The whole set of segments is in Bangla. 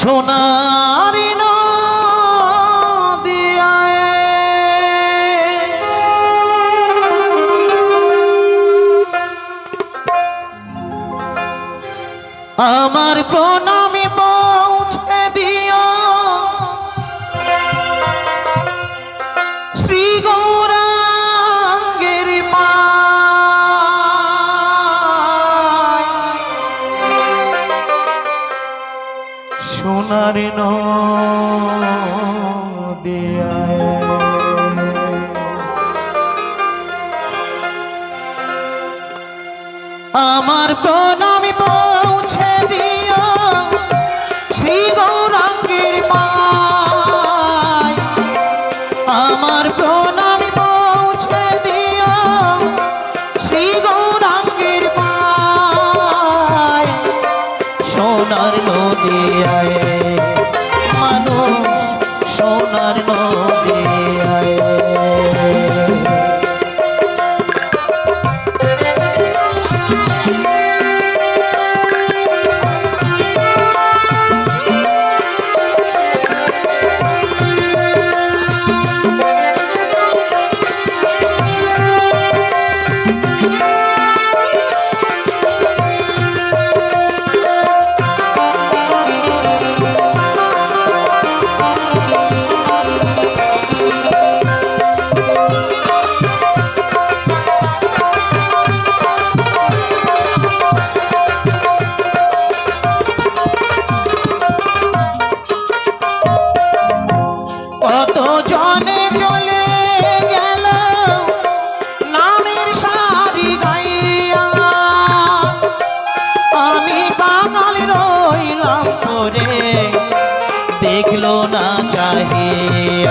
সোনারি আমার প্র મારીનો દિયા আমার প্রণাম देख लो ना चाहिए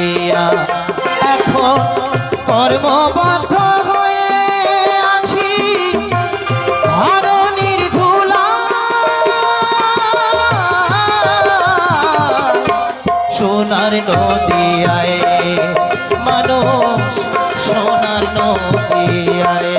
দিয়া এখন কর্মবাধ হয়ে আছি। ধরণীর ধুলা সোনার নদিয়ায় মানুষ সোনার নদিয়ায়।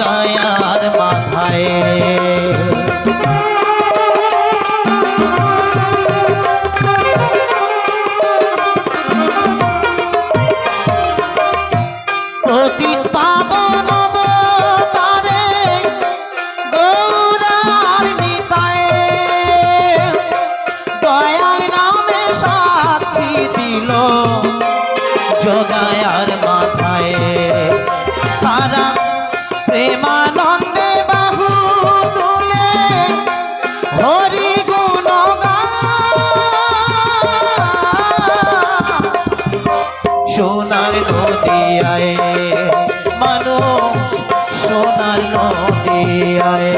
দয়ার মাথায়। অতীত পাবন সোনার নদিয়ায় মানুষ সোনার নদিয়ায়।